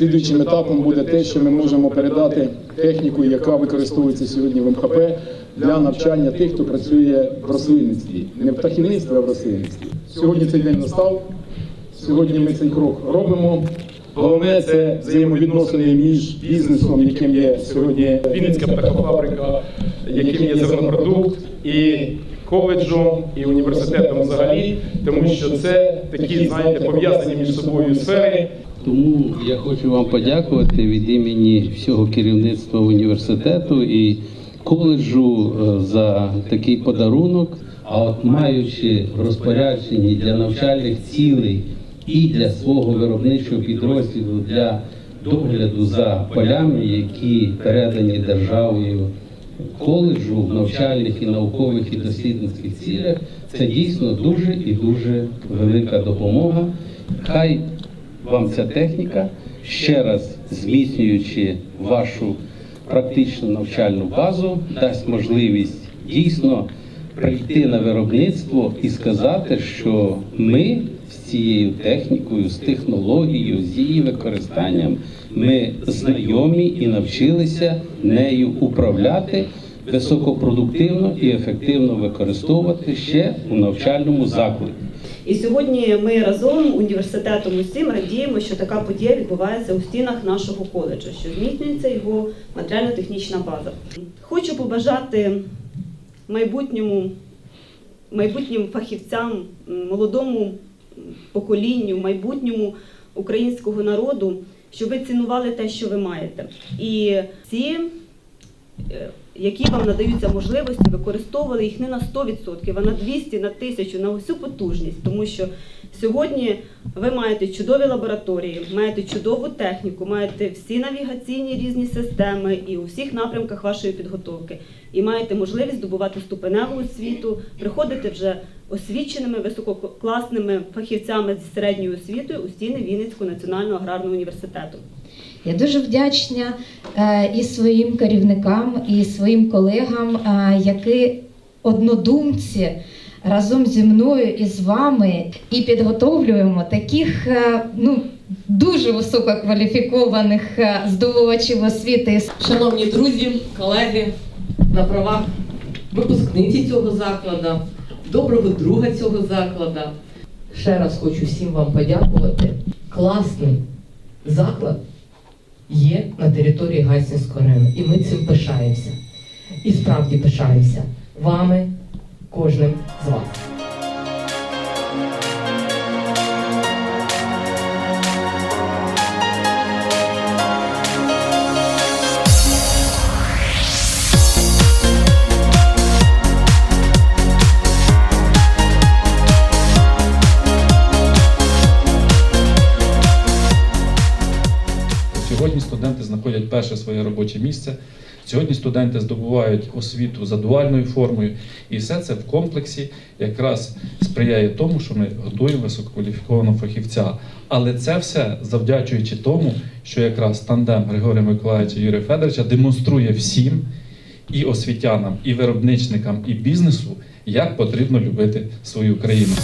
Слідуючим етапом буде те, що ми можемо передати техніку, яка використовується сьогодні в МХП для навчання тих, хто працює в рослинництві, не в птахівництві, а в рослинництві. Сьогодні цей день настав. Сьогодні ми цей крок робимо. Головне це взаємовідносини між бізнесом, яким є сьогодні Вінницька птахофабрика, яким є зернопродукт, і коледжом, і університетом взагалі, тому що це такі, знаєте, пов'язані між собою сфери. Тому я хочу вам подякувати від імені всього керівництва університету і коледжу е, за такий подарунок. А от маючи в розпорядженні для навчальних цілей і для свого виробничого підрозділу для догляду за полями, які передані державою коледжу в навчальних і наукових і дослідницьких цілях, це дійсно дуже і дуже велика допомога. Хай вам ця техніка, ще раз зміцнюючи вашу практичну навчальну базу, дасть можливість дійсно прийти на виробництво і сказати, що ми з цією технікою, з технологією, з її використанням, ми знайомі і навчилися нею управляти високопродуктивно і ефективно використовувати ще у навчальному закладі. І сьогодні ми разом університетом усім радіємо, що така подія відбувається у стінах нашого коледжу, що зміцнюється його матеріально-технічна база. Хочу побажати майбутньому, майбутнім фахівцям, молодому поколінню, майбутньому українського народу, щоб ви цінували те, що ви маєте. І ці які вам надаються можливості, використовували їх не на 100%, а на 200, на 1000, на усю потужність. Тому що сьогодні ви маєте чудові лабораторії, маєте чудову техніку, маєте всі навігаційні різні системи і у всіх напрямках вашої підготовки. І маєте можливість здобувати ступеневу освіту, приходити вже освіченими висококласними фахівцями зі середньою освітою у стіни Вінницького національного аграрного університету. Я дуже вдячна е, і своїм керівникам, і своїм колегам, е, які однодумці разом зі мною і з вами і підготовлюємо таких е, ну, дуже висококваліфікованих е, здобувачів освіти. Шановні друзі, колеги, на правах випускниці цього закладу, доброго друга цього закладу. Ще раз хочу всім вам подякувати. Класний заклад є на території Гайсинського району, і ми цим пишаємося. І справді пишаємося вами, кожним з вас. Сьогодні студенти знаходять перше своє робоче місце. Сьогодні студенти здобувають освіту за дуальною формою, і все це в комплексі якраз сприяє тому, що ми готуємо висококваліфікованого фахівця. Але це все завдячуючи тому, що якраз тандем Григорія Миколаївича Юрія Федоровича демонструє всім і освітянам, і виробничникам, і бізнесу, як потрібно любити свою країну.